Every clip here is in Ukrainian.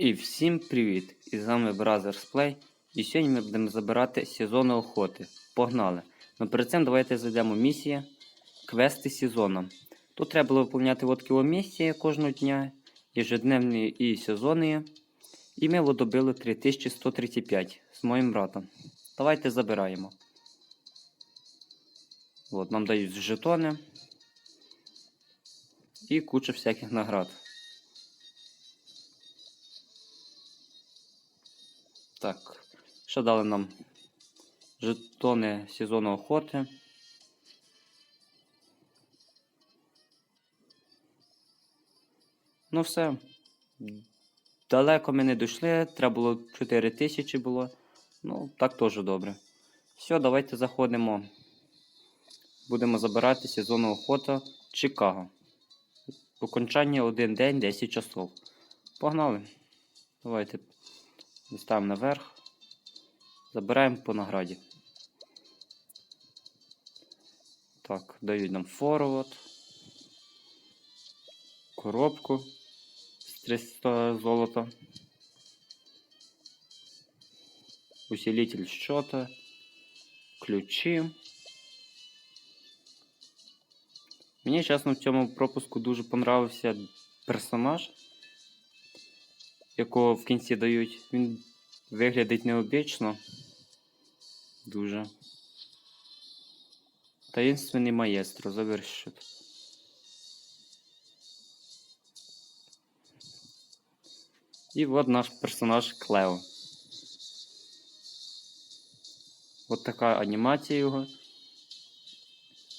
І всім привіт! І з вами Brothers Play. І сьогодні ми будемо забирати сезони охоти. Погнали! Ну перед цим давайте зайдемо в місії квести сезону. Тут треба було виповняти от кіло місії кожного дня, ежедневні і сезонні. І ми от добили 3135 з моїм братом. Давайте забираємо. От, нам дають жетони і куча всяких наград. Так, що дали нам? Жетони сезону охоти. Ну все. Далеко ми не дійшли, треба було 4 тисячі було. Ну, так теж добре. Все, давайте заходимо. Будемо забирати сезонну охота Чикаго. Окончання один день 10 часов. Погнали. Давайте Ставимо наверх. Забираємо по награді. Так, дають нам форвард. Коробку з 300 золота. Усилитель счета. Ключі. Мені, чесно, в цьому пропуску дуже понравився персонаж якого в кінці дають. Він виглядить необічно. Дуже. Таїнственний маєстро, завершить. І от наш персонаж Клео. От така анімація його.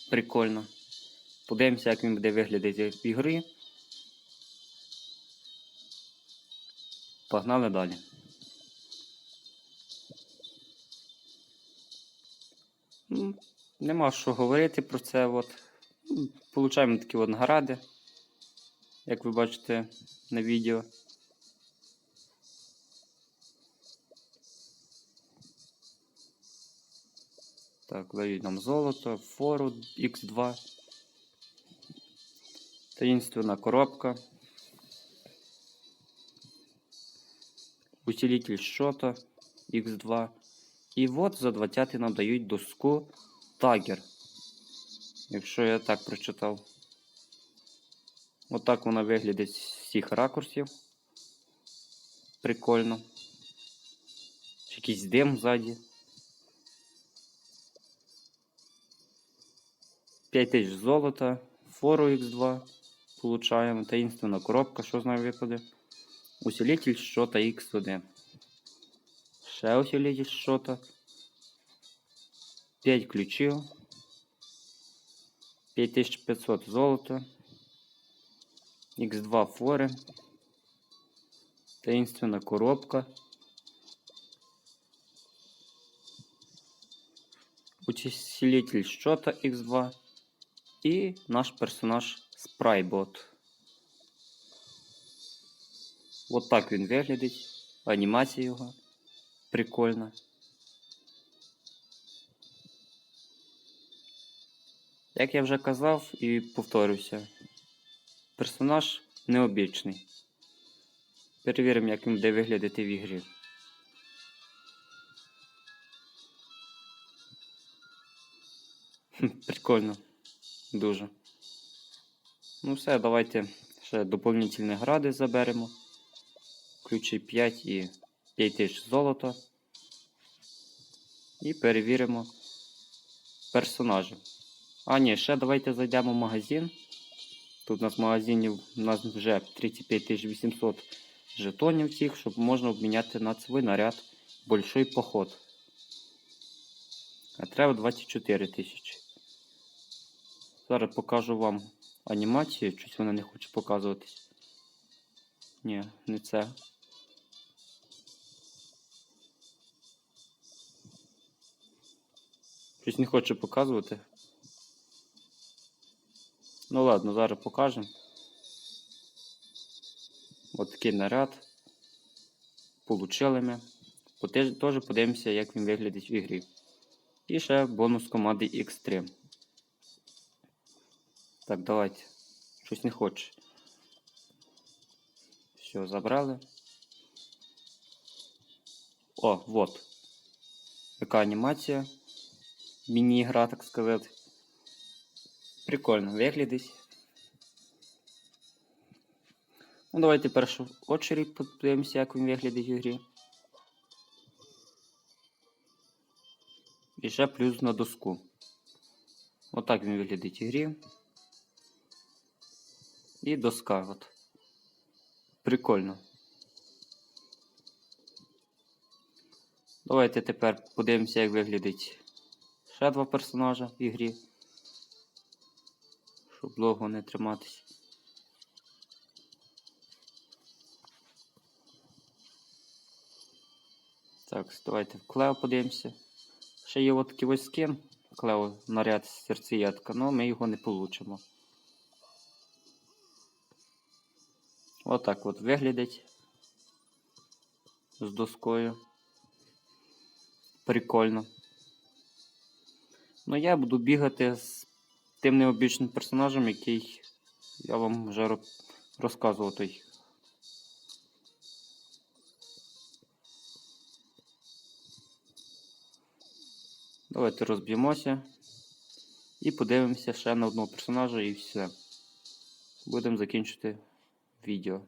Прикольно. Подивимося, як він буде виглядати в ігрі. Погнали далі. Нема що говорити про це. От. Получаємо такі от награди, як ви бачите на відео. Так, дають нам золото, фору X2. Таїнственна коробка. Усилитель счета X2. І от за 20 нам дають доску Тагер. Якщо я так прочитав. Отак вона виглядить з всіх ракурсів. Прикольно. Якийсь дим ззаді. 5000 золота, фору X2. Получаємо. Таїнственна коробка, що з нею випаде. Усилитель счета X1. Ще усилитель счета. 5 ключів. 5500 золота. X2 фори. Таинственна коробка. Усилитель счета X2. І наш персонаж Спрайбот. От так він виглядить. Анімація його прикольна. Як я вже казав і повторюся, персонаж необічний. Перевіримо, як він буде виглядати в ігрі. Прикольно. Дуже. Ну все, давайте ще доповнительні гради заберемо ключі 5 і 5 тисяч золота. І перевіримо персонажів. А, ні, ще давайте зайдемо в магазин. Тут у нас в магазині у нас вже 35 800 жетонів тих, щоб можна обміняти на свій наряд большой поход. А треба 24 тисячі. Зараз покажу вам анімацію, щось вона не хоче показуватись. Ні, не це. Щось не хочу показувати. Ну ладно, зараз покажемо. От такий наряд. Получили ми. Теж подивимося, як він виглядить в ігрі. І ще бонус команди X3. Так, давайте. Щось не хоче. Все, забрали. О, вот. Яка анімація. Міні-гра, так сказати. Прикольно виглядить. Ну, давайте першу очередь подивимося, як він виглядить в грі. І ще плюс на доску. Отак він виглядить в грі. І доска. От. Прикольно. Давайте тепер подивимося, як виглядить ще два персонажа в ігрі. Щоб довго не триматись. Так, давайте в Клео подивимося. Ще є от такий ось скин. Клео наряд серцеєтка, але ми його не получимо. Отак от виглядить з доскою. Прикольно. Ну, я буду бігати з тим необічним персонажем, який я вам вже ро- розказував той. Давайте розб'ємося і подивимося ще на одного персонажа і все. Будемо закінчити відео.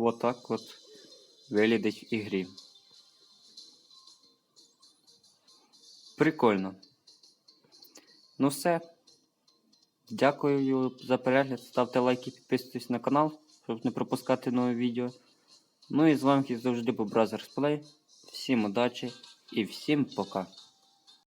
Вот так от виглядить в ігрі. Прикольно. Ну все. Дякую за перегляд. Ставте лайки, підписуйтесь на канал, щоб не пропускати нові відео. Ну і з вами завжди був Бразерс Play. Всім удачі і всім пока.